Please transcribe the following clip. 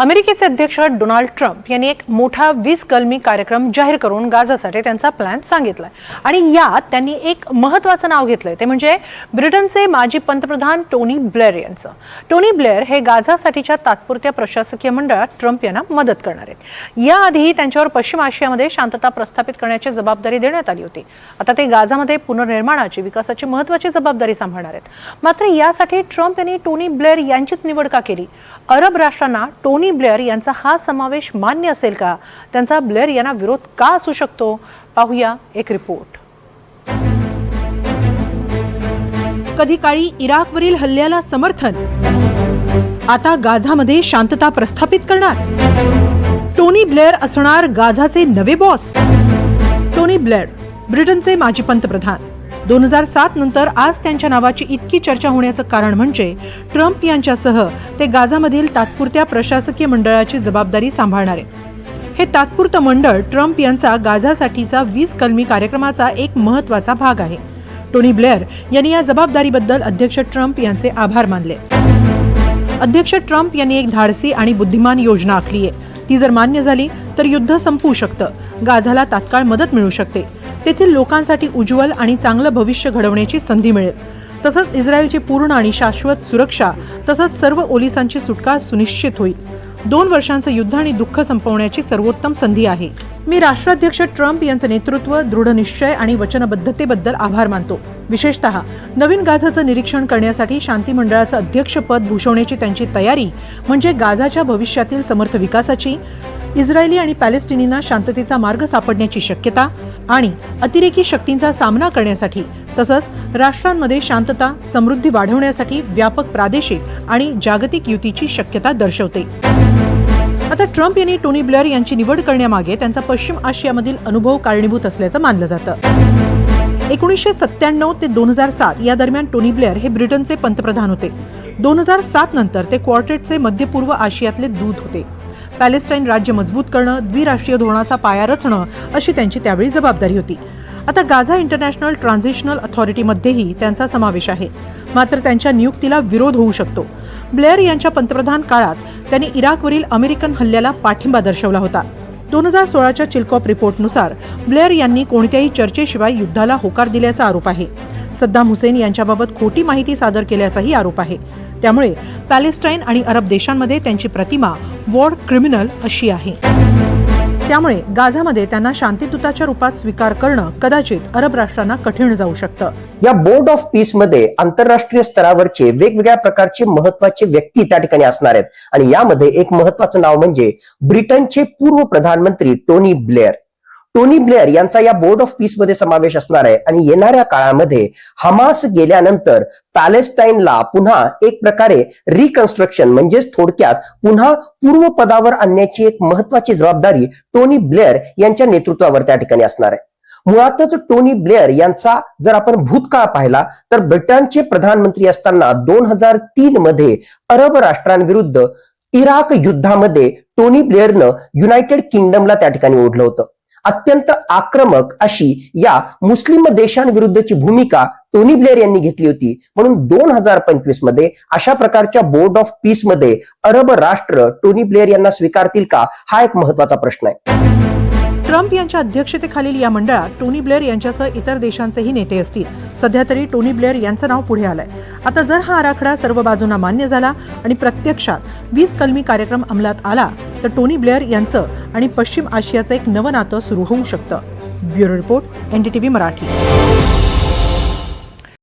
अमेरिकेचे अध्यक्ष Donald Trump यांनी एक मोठा वीज कलमी कार्यक्रम जाहीर करून गाझासाठी त्यांचा प्लॅन सांगितलाय. आणि यात त्यांनी एक महत्वाचं नाव घेतलंय. ते म्हणजे ब्रिटनचे माजी पंतप्रधान टोनी ब्लेअर यांचं. टोनी ब्लेअर हे गाझासाठीच्या तात्पुरत्या प्रशासकीय मंडळात ट्रम्प यांना मदत करणार आहेत. याआधी त्यांच्यावर पश्चिम आशियामध्ये शांतता प्रस्थापित करण्याची जबाबदारी देण्यात आली होती. आता ते गाझामध्ये पुनर्निर्माणाची विकासाची महत्वाची जबाबदारी सांभाळणार आहेत. मात्र यासाठी ट्रम्प यांनी टोनी ब्लेअर यांचीच निवड का केली? अरब राष्ट्रांना टोनी ब्लेअर यांचा हा समावेश मान्य असेल का? त्यांचा ब्लेअर यांना विरोध का असू शकतो? पाहूया एक रिपोर्ट. कधी काळी इराकवरील हल्ल्याला समर्थन? आता गाझामध्ये शांतता प्रस्थापित करणार? टोनी ब्लेअर असणार गाझाचे नवे बॉस? टोनी ब्लेअर ब्रिटनचे माजी पंतप्रधान. दोन हजार सात नंतर आज त्यांच्या नावाची इतकी चर्चा होण्याचं कारण म्हणजे ट्रम्प यांच्यासह ते गाझामधील तात्पुरत्या प्रशासकीय मंडळाची जबाबदारी सांभाळणार. हे तात्पुरतं मंडळ ट्रम्प यांचा गाझासाठीचा वीस कलमी कार्यक्रमाचा एक महत्त्वाचा भाग आहे. टोनी ब्लेअर यांनी या जबाबदारीबद्दल अध्यक्ष ट्रम्प यांचे आभार मानले. अध्यक्ष ट्रम्प यांनी एक धाडसी आणि बुद्धिमान योजना आखली आहे. ती जर मान्य झाली तर युद्ध संपू शकतं. गाझाला तात्काळ मदत मिळू शकते. तेथील लोकांसाठी उज्ज्वल आणि चांगलं भविष्य घडवण्याची संधी मिळेल. तसंच इस्रायलची पूर्ण आणि शाश्वत सुरक्षा तसंच सर्व ओलिसांची सुटका सुनिश्चित होईल. दोन वर्षांचं युद्ध आणि दुःख संपवण्याची सर्वोत्तम संधी आहे. मी राष्ट्राध्यक्ष ट्रम्प यांचं नेतृत्व दृढ निश्चय आणि वचनबद्धतेबद्दल आभार मानतो. विशेषतः नवीन गाझाचं निरीक्षण करण्यासाठी शांती मंडळाचं अध्यक्षपद भूषवण्याची त्यांची तयारी म्हणजे गाझाच्या भविष्यातील समर्थ विकासाची इस्रायली आणि पॅलेस्टिनींना शांततेचा मार्ग सापडण्याची शक्यता आणि अतिरेकी शक्तींचा सामना करण्यासाठी तसंच राष्ट्रांमध्ये शांतता समृद्धी वाढवण्यासाठी व्यापक प्रादेशिक आणि जागतिक युतीची शक्यता दर्शवते. आता ट्रम्प यांनी टोनी ब्लेअर यांची निवड करण्यामागे त्यांचा पश्चिम आशियामधील अनुभव कारणीभूत असल्याचं मानलं जातं. एकोणीसशे सत्त्याण्णव ते दोन हजार सात या दरम्यान टोनी ब्लेअर हे ब्रिटनचे पंतप्रधान होते. दोन हजार सात नंतर ते क्वार्टेटचे मध्य पूर्व आशियातले दूत होते. पॅलेस्टाईन राज्य मजबूत करणं द्विराष्ट्रीय धोरणाचा पाया रचणं अशी त्यांची त्यावेळी जबाबदारी होती. आता गाझा इंटरनॅशनल ट्रान्झिशनल अथॉरिटीमध्येही त्यांचा समावेश आहे. मात्र त्यांच्या नियुक्तीला विरोध होऊ शकतो. ब्लेअर यांच्या पंतप्रधान काळात त्यांनी इराकवरील अमेरिकन हल्ल्याला पाठिंबा दर्शवला होता. दोन हजार सोळाच्या चिलकॉप रिपोर्टनुसार ब्लेअर यांनी कोणत्याही चर्चेशिवाय युद्धाला होकार दिल्याचा आरोप आहे. सद्दाम हुसेन यांच्याबाबत खोटी माहिती सादर केल्याचाही आरोप आहे. त्यामुळे पॅलेस्टाईन आणि अरब देशांमध्ये त्यांची प्रतिमा वॉर क्रिमिनल अशी आहे. त्यामुळे गाझामध्ये त्यांना शांतीदूताच्या रूपात स्वीकार करणं कदाचित अरब राष्ट्रांना कठीण जाऊ शकतं. या बोर्ड ऑफ पीसमध्ये आंतरराष्ट्रीय स्तरावरचे वेगवेगळ्या प्रकारचे महत्त्वाचे व्यक्ती त्या ठिकाणी असणार आहेत. आणि यामध्ये एक महत्वाचं नाव म्हणजे ब्रिटनचे पूर्व प्रधानमंत्री टोनी ब्लेअर. टोनी ब्लेअर यांचा या बोर्ड ऑफ पीसमध्ये समावेश असणार आहे. आणि येणाऱ्या काळामध्ये हमास गेल्यानंतर पॅलेस्टाईनला पुन्हा एक प्रकारे रिकन्स्ट्रक्शन म्हणजेच थोडक्यात पुन्हा पूर्व पदावर आणण्याची एक महत्वाची जबाबदारी टोनी ब्लेअर यांच्या नेतृत्वावर त्या ठिकाणी असणार आहे. मुळातच टोनी ब्लेअर यांचा जर आपण भूतकाळ पाहिला तर ब्रिटनचे प्रधानमंत्री असताना दोन हजार तीन मध्ये अरब राष्ट्रांविरुद्ध इराक युद्धामध्ये टोनी ब्लेअरनं युनायटेड किंगडमला त्या ठिकाणी ओढलं होतं. अत्यंत आक्रमक अशी या मुस्लिम देशांविरुद्धची भूमिका टोनी ब्लेअर यांनी घेतली होती. म्हणून दोन हजार पंचवीसमध्ये अशा प्रकारच्या बोर्ड ऑफ पीसमध्ये अरब राष्ट्र टोनी ब्लेअर यांना स्वीकारतील का? हा एक महत्त्वाचा प्रश्न आहे. ट्रम्प यांच्या अध्यक्षतेखालील या मंडळात टोनी ब्लेअर यांच्यासह इतर देशांचेही नेते असतील. सध्या तरी टोनी ब्लेअर यांचं नाव पुढे आलंय. आता जर हा आराखडा सर्व बाजूंना मान्य झाला आणि प्रत्यक्षात वीज कलमी कार्यक्रम अंमलात आला तर टोनी ब्लेअर यांचं आणि पश्चिम आशियाचं एक नवं नातं सुरू होऊ शकतं. Bureau report NDTV Marathi.